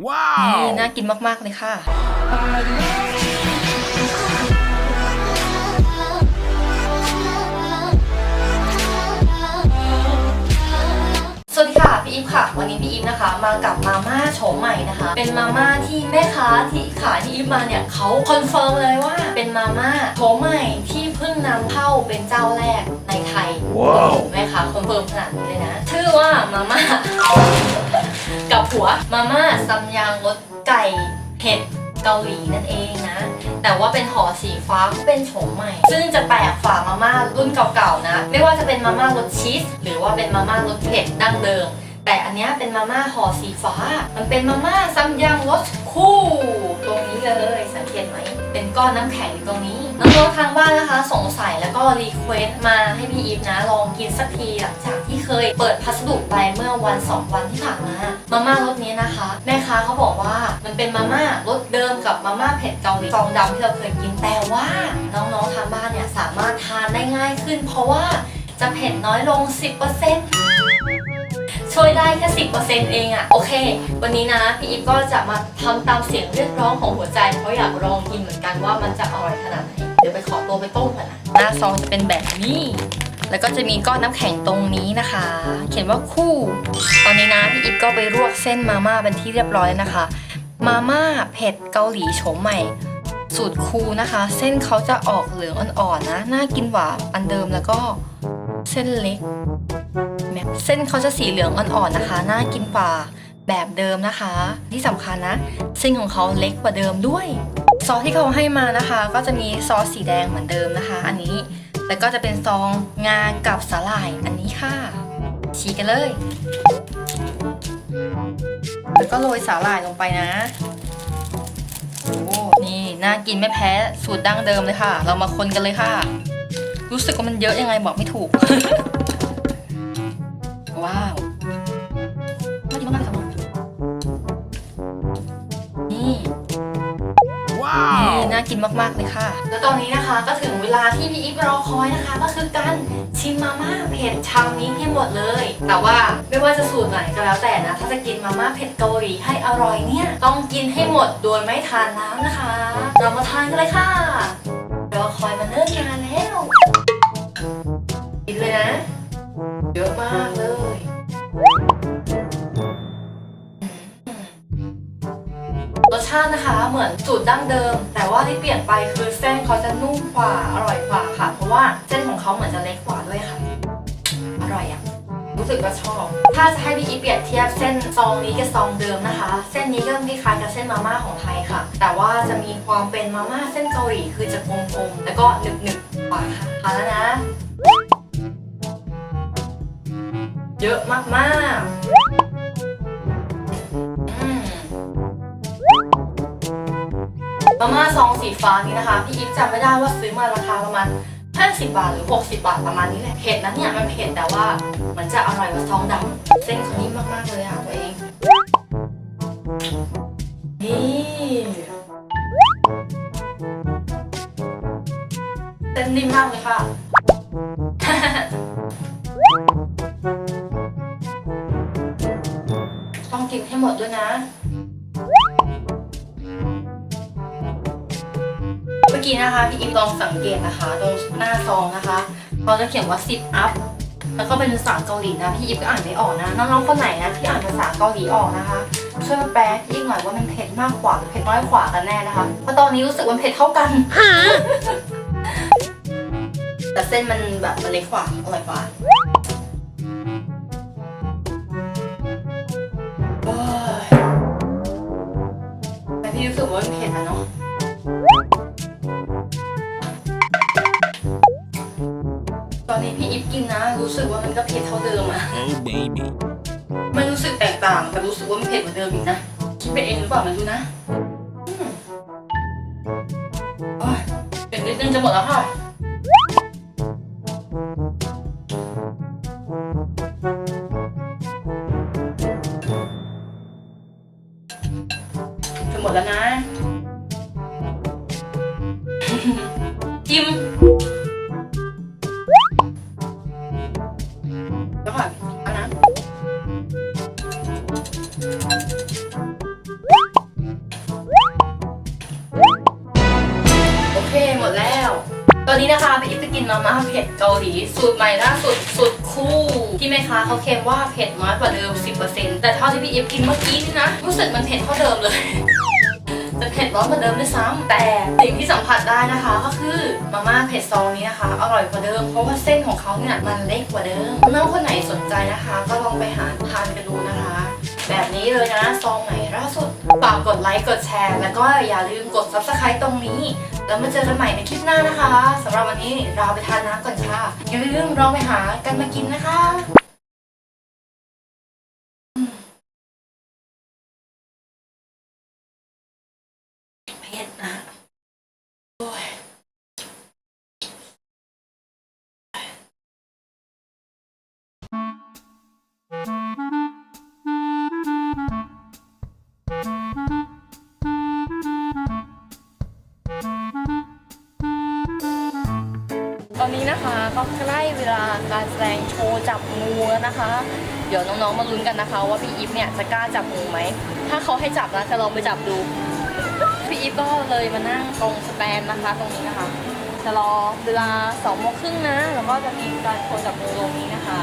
นี่ Wow! น่ากินมาก ๆ เลยค่ะ สวัสดีค่ะ พี่อีฟค่ะ วันนี้พี่อีฟนะคะ มากับมาม่าโฉมใหม่นะคะ เป็นมาม่าที่แม่ค้าที่ขายที่อีฟมาเนี่ยเขาคอนเฟิร์มเลยว่าเป็นมาม่าโฉมใหม่ที่เพิ่งนำเข้าเป็นเจ้าแรกในไทยว้าวแม่ค้าคอนเฟิร์มขนาดนี้เลยนะ ชื่อว่ามาม่า กับหัวมาม่าซัมยังรสไก่เผ็ดเกาหลีนั่นเองนะ แต่ว่าเป็นห่อสีฟ้าเป็นโฉมใหม่ ซึ่งจะแปลกฝ่ามาม่ารุ่นเก่าๆนะ ไม่ว่าจะเป็นมาม่ารสชีสหรือว่าเป็นมาม่ารสเผ็ดดั้งเดิม แต่อันนี้เป็นมาม่าห่อสีฟ้า มันเป็นมาม่าซัมยังรสคู่ ตรงนี้เลยสังเกตไหม เป็นก้อนน้ำแข็งอยู่ตรงนี้น้องๆทางบ้านนะคะ สงสัยแล้วก็รีเควสต์มาให้พี่อีฟนะ ลองกินสักทีหลังจากที่เคยเปิดพัสดุไปเมื่อวันสองวันที่ผ่านมา มาม่ารสนี้นะคะ แม่ค้าเขาบอกว่ามันเป็นมาม่ารสเดิมกับมาม่าเผ็ดเกาหลีซองดำที่เราเคยกินแต่ว่า น้องๆทางบ้านเนี่ยสามารถทานได้ง่ายขึ้น เพราะว่าจะเผ็ดน้อยลง 10% ช่วยได้แค่สิเองอะโอเค วันนี้นะพี่อีฟก็จะมาทำตามเสียงเรียกร้องของหัวใจ เพราะอยากลองกินเหมือนกันว่ามันจะอร่อยขนาดไหนเดี๋ยวไปขอตัวไปต้มก่อนนะหน้าซองจะเป็นแบบนี้ แล้วก็จะมีก้อนน้ำแข็งตรงนี้นะคะ เขียนว่าคู่ ตอนนี้นะพี่อีฟก็ไปลวกเส้นมาม่าเป็นที่เรียบร้อยแล้วนะคะ มาม่าเผ็ดเกาหลีโฉมใหม่สูตรคูนะคะ เส้นเขาจะออกเหลืองอ่อนๆนะ น่ากินกว่าอันเดิมแล้วก็ เส้นเล็กแบบเส้นเขาจะสีเหลืองอ่อนๆนะคะ น่ากินกว่าแบบเดิมนะคะ ที่สำคัญนะ เส้นของเขาเล็กกว่าเดิมด้วย ซอสที่เขาให้มานะคะ ก็จะมีซอสสีแดงเหมือนเดิมนะคะ อันนี้แล้วก็จะเป็นซองงากับสาหร่ายอันนี้ค่ะฉีกกันเลย แล้วก็โรยสาหร่ายลงไปนะโอ้นี่น่ากินไม่แพ้สูตรดั้งเดิมเลยค่ะ เรามาคนกันเลยค่ะ รู้สึกว่ามันเยอะยังไงบอกไม่ถูก ว้าวน่ากินมากๆเลยค่ะนี่นี่ Wow! น่ากินมากๆเลยค่ะ แล้วตอนนี้นะคะก็ถึงเวลาที่พี่อีฟรอคอยนะคะ ก็คือการชิมมาม่าเผ็ดชามนี้ให้หมดเลย แต่ว่าไม่ว่าจะสูตรไหนก็แล้วแต่นะ ถ้าจะกินมาม่าเผ็ดเกาหลีให้อร่อยเนี่ย ต้องกินให้หมดโดยไม่ทานน้ำนะคะ เรามาทานกันเลยค่ะรอคอยมาเนิ่นนานแล้ว เยอะมากเลย รสชาตินะคะเหมือนสูตรดั้งเดิม แต่ว่าที่เปลี่ยนไปคือเส้นเขาจะนุ่มกว่าอร่อยกว่าค่ะ เพราะว่าเส้นของเขาเหมือนจะเล็กกว่าด้วยค่ะ อร่อยอะรู้สึกว่าชอบ ถ้าจะให้พี่อีเปรียบเทียบเส้นซองนี้กับซองเดิมนะคะ เส้นนี้ก็คล้ายกับเส้นมาม่าของไทยค่ะ แต่ว่าจะมีความเป็นมาม่าเส้นเกาหลีคือจะกลมๆ แล้วก็หนึบๆกว่าค่ะทานแล้วนะ เยอะมากๆอืมมาม่าซองสีฟ้านี้นะคะ พี่อีฟจำไม่ได้ว่าซื้อมาราคาประมาณ50บาทหรือ 60 บาทประมาณนี้แหละเผ็ดนะเนี่ยมันเผ็ดแต่ว่ามันจะอร่อยกว่าซองดำเส้นเขานิ่มมากๆเลยค่ะตัวเองนี่เส้นนิ่มมากเลยค่ะ ดด้วยนะ เมื่อกี้นะคะพี่อีฟลองสังเกตนะคะ ตรงหน้าซองนะคะเขาจะเขียนว่า sit up แล้วก็เป็นภาษาเกาหลีนะพี่อีฟก็อ่านไม่ออกนะน้องๆคนไหนนะที่อ่านภาษาเกาหลีออกนะคะช่วยมาแปลให้อีกหน่อยว่ามันเผ็ดมากกว่าหรือเผ็ดน้อยกว่ากันแน่นะคะเพราะตอนนี้รู้สึกว่ามันเผ็ดเท่ากัน แต่เส้นมันแบบมันเล็กกว่าอร่อยกว่า ตอนนี้พี่อิฟกินนะ รู้สึกว่ามันก็เผ็ดเท่าเดิมอะ Oh, baby. ไม่รู้สึกแตกต่างแต่รู้สึกว่ามันเผ็ดเหมือนเดิมอีกนะคิดไปเองหรือเปล่าไมันดูนะอืมโอ้ยเผ็ดนิดนึงจะหมดแล้วค่ะ จะหมดแล้วนะ จิ้ม กินมาม่าเผ็ดเกาหลี สูตรใหม่ล่าสุดสุดคู่ที่แม่ค้าเขาเค็มว่าเผ็ดน้อยกว่าเดิม 10%แต่เท่าที่พี่อีฟกินเมื่อกี้นี่นะรู้สึกมันเผ็ดเท่าเดิมเลยจะเผ็ดร้อนกว่าเดิมด้วยซ้ำแต่สิ่งที่สัมผัสได้นะคะก็คือมาม่าเผ็ดซองนี้นะคะ อร่อยกว่าเดิม เพราะว่าเส้นของเขาเนี่ยมันเล็กกว่าเดิมน้องคนไหนสนใจนะคะ ก็ลองไปหาทานกันดูนะคะ แบบนี้เลยนะซองใหม่ล่าสุดฝากกดไลค์กดแชร์ แล้วก็อย่าลืมกด subscribe ตรงนี้ แล้วมาเจอกันใหม่ในคลิปหน้านะคะสำหรับวันนี้เราไปทานน้ำก่อนค่ะอย่าลืมลองไปหากันมากินนะคะ นี้นะคะก็ใกล้เวลาการแสดงโชว์จับงูนะคะ เดี๋ยวน้องๆมาลุ้นกันนะคะ ว่าพี่อีฟเนี่ยจะกล้าจับงูไหม ถ้าเขาให้จับนะจะลองไปจับดู พี่อีฟก็เลยมานั่งตรงสแตนนะคะตรงนี้นะคะ จะรอเวลาสองโมงครึ่งนะ แล้วก็จะมีการโชว์จับงูตรงนี้นะคะ